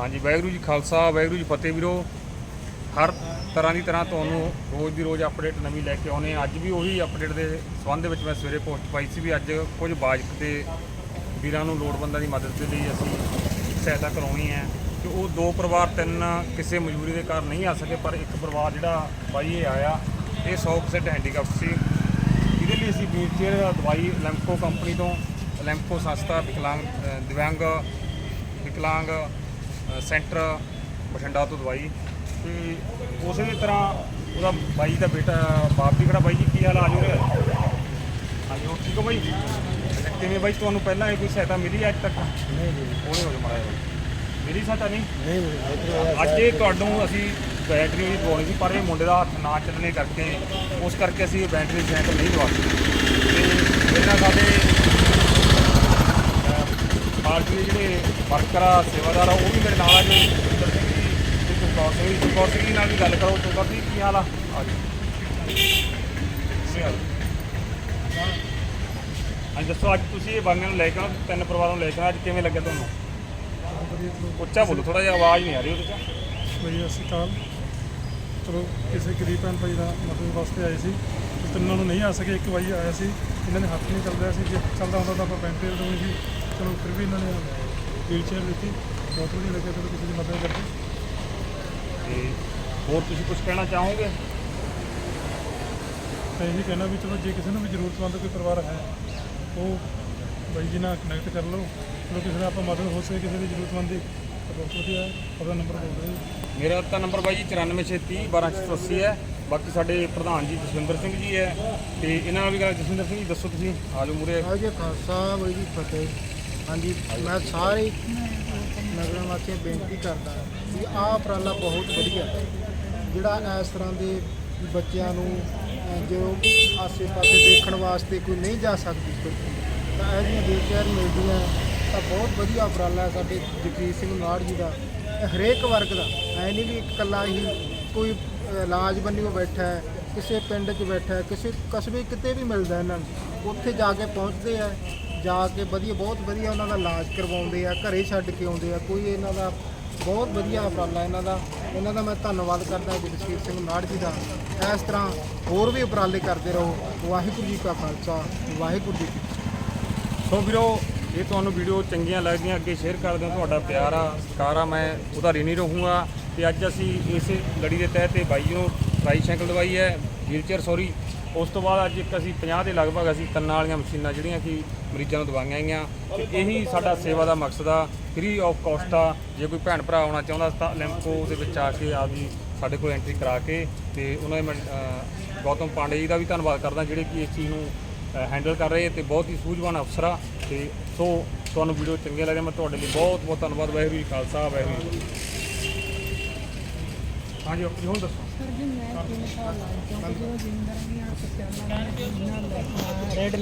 ਹਾਂਜੀ ਵਾਹਿਗੁਰੂ ਜੀ ਖਾਲਸਾ ਵਾਹਿਗੁਰੂ ਜੀ ਫਤਿਹ ਵੀਰੋ। ਹਰ ਤਰ੍ਹਾਂ ਦੀ ਤਰ੍ਹਾਂ ਤੁਹਾਨੂੰ ਰੋਜ਼ ਦੀ ਰੋਜ਼ ਅਪਡੇਟ ਨਵੀਂ ਲੈ ਕੇ ਆਉਨੇ ਅੱਜ ਵੀ ਉਹੀ ਅਪਡੇਟ ਦੇ ਸੰਬੰਧ ਵਿੱਚ ਮੈਂ ਸਵੇਰੇ ਪੋਸਟ ਪਾਈ ਸੀ ਵੀ ਅੱਜ ਕੁਝ ਬਾਜਕ ਦੇ ਵੀਰਾਂ ਨੂੰ ਲੋੜਵੰਦਾਂ ਦੀ ਮਦਦ ਦੇ ਲਈ ਅਸੀਂ ਸਹਾਇਤਾ ਕਰਾਉਣੀ ਹੈ ਕਿ ਉਹ ਦੋ ਪਰਿਵਾਰ ਤਿੰਨ ਕਿਸੇ ਮਜਬੂਰੀ ਦੇ ਕਾਰਨ ਨਹੀਂ ਆ ਸਕੇ ਪਰ ਇੱਕ ਪਰਿਵਾਰ ਜਿਹੜਾ ਬਾਈ ਇਹ ਆਇਆ ਇਹ 100% ਹੈਂਡੀਕੈਪ ਸੀ। ਇਹਦੇ ਲਈ ਅਸੀਂ ਵੀਲਚੇਅਰ ਦਵਾਈ ਲੈਂਪਕੋ ਕੰਪਨੀ ਤੋਂ ਲੈਂਪਕੋ ਸੰਸਥਾ ਵਿਕਲਾਂਗ ਅ, ਦਿਵਿਆਂਗ ਵਿਕਲਾਂਗ ਸੈਂਟਰ ਬਠਿੰਡਾ ਤੋਂ ਦਵਾਈ। ਤੇ ਉਸੇ ਦੀ ਤਰ੍ਹਾਂ ਉਹਦਾ ਬਾਈ ਦਾ ਬੇਟਾ ਬਾਪ ਵੀ ਖੜਾ। ਬਾਈ ਜੀ ਕੀ ਹਾਲ ਆ? ਜੂ ਹਾਂਜੀ ਹੋ ਠੀਕ ਹੋ ਬਾਈ? ਕਿਵੇਂ ਬਾਈ ਤੁਹਾਨੂੰ ਪਹਿਲਾਂ ਇਹ ਕੋਈ ਸਹਾਇਤਾ ਮਿਲੀ ਅੱਜ ਤੱਕ? ਨਹੀਂ ਜੀ। ਉਹਨੇ ਹੋ ਬਾਈ ਮੇਰੀ ਸਹਾਇਤਾ ਨਹੀਂ? ਨਹੀਂ ਅੱਜ ਇਹ ਤੁਹਾਨੂੰ ਅਸੀਂ ਬੈਟਰੀ ਵੀ ਦਵਾਉਣੀ ਸੀ ਪਰ ਇਹ ਮੁੰਡੇ ਦਾ ਹੱਥ ਨਾ ਚੱਲਣੇ ਕਰਕੇ ਉਸ ਕਰਕੇ ਅਸੀਂ ਇਹ ਬੈਟਰੀ ਸਾਈਕਲ ਨਹੀਂ ਦਵਾ ਸਕਦੇ ਤੇ ਇਹਨਾਂ ਸਾਡੇ ਅਹ, ਪਾਰਟੀ ਦੇ ਜਿਹੜੇ ਵਰਕਰ ਆ ਸੇਵਾਦਾਰ ਆ ਉਹ ਵੀ ਮੇਰੇ ਨਾਲ ਆ ਜੀ ਸੁਰਿੰਦਰ ਸਿੰਘ ਜੀ ਤੇ ਚਮਕੌਰ ਸਿੰਘ ਜੀ। ਚਮਕੌਰ ਸਿੰਘ ਜੀ ਨਾਲ ਵੀ ਗੱਲ ਕਰੋ ਚਮਕੌਰ ਸਿੰਘ ਜੀ, ਕੀ ਹਾਲ ਆ? ਆ ਜੀ ਕੀ ਹਾਲ ਅੱਜ ਦੱਸੋ ਅੱਜ ਤੁਸੀਂ ਇਹ ਬੰਗਾਂ ਨੂੰ ਲੈ ਕੇ ਆਉਣਾ ਤਿੰਨ ਪਰਿਵਾਰਾਂ ਨੂੰ ਲੈ ਕੇ ਆਉਣਾ ਅੱਜ ਕਿਵੇਂ ਲੱਗਿਆ ਤੁਹਾਨੂੰ? ਉੱਚਾ ਬੋਲੋ ਥੋੜਾ ਜਿਹਾ ਆਵਾਜ਼ ਨਹੀਂ ਆ ਰਹੀ ਉਹਦੇ 'ਚ। ਬਈ ਅਸੀਂ ਕਾਲ ਚਲੋ ਕਿਸੇ ਗਰੀਬ ਭੈਣ ਭਾਈ ਦਾ ਮਦਦ ਵਾਸਤੇ ਆਏ ਸੀ ਤੇ ਤਿੰਨਾਂ ਨੂੰ ਨਹੀਂ ਆ ਸਕੇ ਇੱਕ ਵਾਰੀ ਆਇਆ ਸੀ ਇਹਨਾਂ ਦੇ ਹੱਥ ਨਹੀਂ ਚੱਲ ਰਿਹਾ ਸੀ ਜੇ ਚੱਲਦਾ ਹੁੰਦਾ ਤਾਂ ਆਪਾਂ ਬੈਂਟਰੀ ਲਗਾਉਣੀ ਸੀ ਚਲੋ ਫਿਰ ਵੀ ਇਹਨਾਂ ਨੇ ਵੀਲ ਚੇਅਰ ਦਿੱਤੀ ਬਹੁਤ ਵਧੀਆ ਲੱਗਿਆ ਚਲੋ ਕਿਸੇ ਦੀ ਮਦਦ ਕਰਕੇ। ਤੇ ਹੋਰ ਤੁਸੀਂ ਕੁਝ ਕਹਿਣਾ ਚਾਹੋਗੇ? ਤਾਂ ਇਹੀ ਕਹਿਣਾ ਵੀ ਚਲੋ ਜੇ ਕਿਸੇ ਨੂੰ ਵੀ ਜ਼ਰੂਰਤਮੰਦ ਕੋਈ ਪਰਿਵਾਰ ਹੈ ਉਹ ਬਾਈ ਜੀ ਨਾਲ ਕਨੈਕਟ ਕਰ ਲਓ। ਚਲੋ ਕਿਸੇ ਦਾ ਆਪਾਂ ਮਦਦ ਹੋ ਸਕੇ ਕਿਸੇ ਦੀ ਜ਼ਰੂਰਤਮੰਦ ਦੀ। ਤਾਂ ਬਹੁਤ ਵਧੀਆ ਹੈ। ਆਪਣਾ ਨੰਬਰ ਬੋਲ ਦਿਓ ਜੀ। ਮੇਰਾ ਤਾਂ ਨੰਬਰ ਬਾਈ ਜੀ 9430 12680 ਹੈ। ਬਾਕੀ ਸਾਡੇ ਪ੍ਰਧਾਨ ਜੀ ਜਸਵਿੰਦਰ ਸਿੰਘ ਜੀ ਹੈ। ਤੇ ਇਹਨਾਂ ਨਾਲ ਵੀ ਗੱਲ ਜਸਵਿੰਦਰ ਸਿੰਘ ਜੀ ਦੱਸੋ ਤੁਸੀਂ। ਆ ਜਾਓ ਮੂਰੇ ਵਾਹਿਗੁਰੂ ਜੀ ਕਾ ਖਾਲਸਾ ਵਾਹਿਗੁਰੂ ਜੀ ਕੀ ਫਤਿਹ। ਹਾਂਜੀ ਮੈਂ ਸਾਰੇ ਨਗਰਾਂ ਵਾਸੀਆਂ ਬੇਨਤੀ ਕਰਦਾ ਵੀ ਆਹ ਉਪਰਾਲਾ ਬਹੁਤ ਵਧੀਆ ਹੈ। ਜਿਹੜਾ ਇਸ ਤਰ੍ਹਾਂ ਦੇ ਬੱਚਿਆਂ ਨੂੰ ਅਹ, ਜੋ ਆਸੇ-ਪਾਸੇ ਦੇਖਣ ਵਾਸਤੇ ਕੋਈ ਨਹੀਂ ਜਾ ਸਕਦੀ ਤਾਂ ਇਹ ਜਿਹੀਆਂ ਵੀਲਚੇਅਰ ਮਿਲਦੀਆਂ ਤਾਂ ਬਹੁਤ ਵਧੀਆ ਉਪਰਾਲਾ ਹੈ ਸਾਡੇ ਜਗਜੀਤ ਸਿੰਘ ਨਾੜ ਜੀ ਦਾ ਹਰੇਕ ਵਰਗ ਦਾ ਐ ਨਹੀਂ ਵੀ ਇੱਕ ਇਕੱਲਾ ਹੀ ਕੋਈ ਇਲਾਜ ਬੰਨੀ ਉਹ ਬੈਠਾ ਹੈ ਕਿਸੇ ਪਿੰਡ 'ਚ ਬੈਠਾ ਹੈ ਕਿਸੇ ਕਸਬੇ ਕਿਤੇ ਵੀ ਮਿਲਦਾ ਇਹਨਾਂ ਨੂੰ ਉੱਥੇ ਜਾ ਕੇ ਪਹੁੰਚਦੇ ਆ ਜਾ ਕੇ ਵਧੀਆ, ਬਹੁਤ ਵਧੀਆ ਉਹਨਾਂ ਦਾ ਇਲਾਜ ਕਰਵਾਉਂਦੇ ਆ, ਘਰੇ ਛੱਡ ਕੇ ਆਉਂਦੇ ਆ। ਕੋਈ ਇਹਨਾਂ ਦਾ ਬਹੁਤ ਵਧੀਆ ਉਪਰਾਲਾ ਇਹਨਾਂ ਦਾ। ਇਹਨਾਂ ਦਾ ਮੈਂ ਧੰਨਵਾਦ ਕਰਦਾ ਜਗਸੀਰ ਸਿੰਘ ਨਾੜ ਜੀ ਦਾ। ਇਸ ਤਰ੍ਹਾਂ ਹੋਰ ਵੀ ਉਪਰਾਲੇ ਕਰਦੇ ਰਹੋ। ਵਾਹਿਗੁਰੂ ਜੀ ਕਾ ਖਾਲਸਾ, ਵਾਹਿਗੁਰੂ ਜੀ ਕੀ ਸੋ ਵੀਰੋ, ਇਹ ਤੁਹਾਨੂੰ ਵੀਡੀਓ ਚੰਗੀਆਂ ਲੱਗਦੀਆਂ, ਅੱਗੇ ਸ਼ੇਅਰ ਕਰਦੇ ਹਾਂ ਤੁਹਾਡਾ ਪਿਆਰ ਆ, ਸਤਿਕਾਰ ਆ, ਮੈਂ ਉਹਦਾ ঋਣੀ ਰਹੂੰਗਾ। ਤੇ ਅੱਜ ਅਸੀਂ ਇਸ ਲੜੀ ਦੇ ਤਹਿਤ ਇਹ ਬਾਈ ਨੂੰ ਟ੍ਰਾਈਸਾਈਕਲ ਦਵਾਈ ਹੈ, ਵੀਲਚੇਅਰ ਸੌਰੀ ਉਸ ਤੋਂ ਬਾਅਦ ਅੱਜ ਇੱਕ ਅਸੀਂ 50 ਦੇ ਲਗਭਗ ਅਸੀਂ ਕੰਨਾਂ ਵਾਲੀਆਂ ਮਸ਼ੀਨਾਂ ਜਿਹੜੀਆਂ ਕਿ ਮਰੀਜ਼ਾਂ ਨੂੰ ਦਵਾਈਆਂ ਆਈਆਂ। ਤੇ ਇਹੀ ਸਾਡਾ ਸੇਵਾ ਦਾ ਮਕਸਦ ਆ ਫ੍ਰੀ ਆਫ ਕਾਸਟ ਆ। ਜੇ ਕੋਈ ਭੈਣ ਭਰਾ ਆਉਣਾ ਚਾਹੁੰਦਾ ਤਾਂ ਲੈਂਪਕੋ ਦੇ ਵਿੱਚ ਆ ਕੇ ਆਪਦੀ ਸਾਡੇ ਕੋਲ ਐਂਟਰੀ ਕਰਾ ਕੇ ਤੇ ਉਹਨਾਂ ਦੇ ਮੈਂ ਗੌਤਮ ਪਾਂਡੇ ਜੀ ਦਾ ਵੀ ਧੰਨਵਾਦ ਕਰਦਾ, ਜਿਹੜੇ ਕਿ ਇਸ ਚੀਜ਼ ਨੂੰ ਹੈਂਡਲ ਕਰ ਰਹੇ ਤੇ ਬਹੁਤ ਹੀ ਸੂਝਵਾਨ ਅਫਸਰ ਆ। ਤੇ ਸੋ, ਤੁਹਾਨੂੰ ਵੀਡੀਓ ਚੰਗੇ ਲੱਗੇ, ਮੈਂ ਤੁਹਾਡੇ ਲਈ ਬਹੁਤ ਬਹੁਤ ਧੰਨਵਾਦ। ਵਾਹਿਗੁਰੂ ਜੀ ਖਾਲਸਾ, ਵਾਹਿਗੁਰੂ ਹਾਂਜੀ ਆਪਣੀ ਹੁਣ ਦੱਸੋ। ਸਰ ਜੀ ਮੈਂ ਤਿੰਨ ਸਾਲ ਲਾਏ ਕਿਉਂਕਿ ਜੋ ਜ਼ਿੰਦਗੀ ਆ ਸੱਤਿਆ ਨਾਲ ਰੈਡ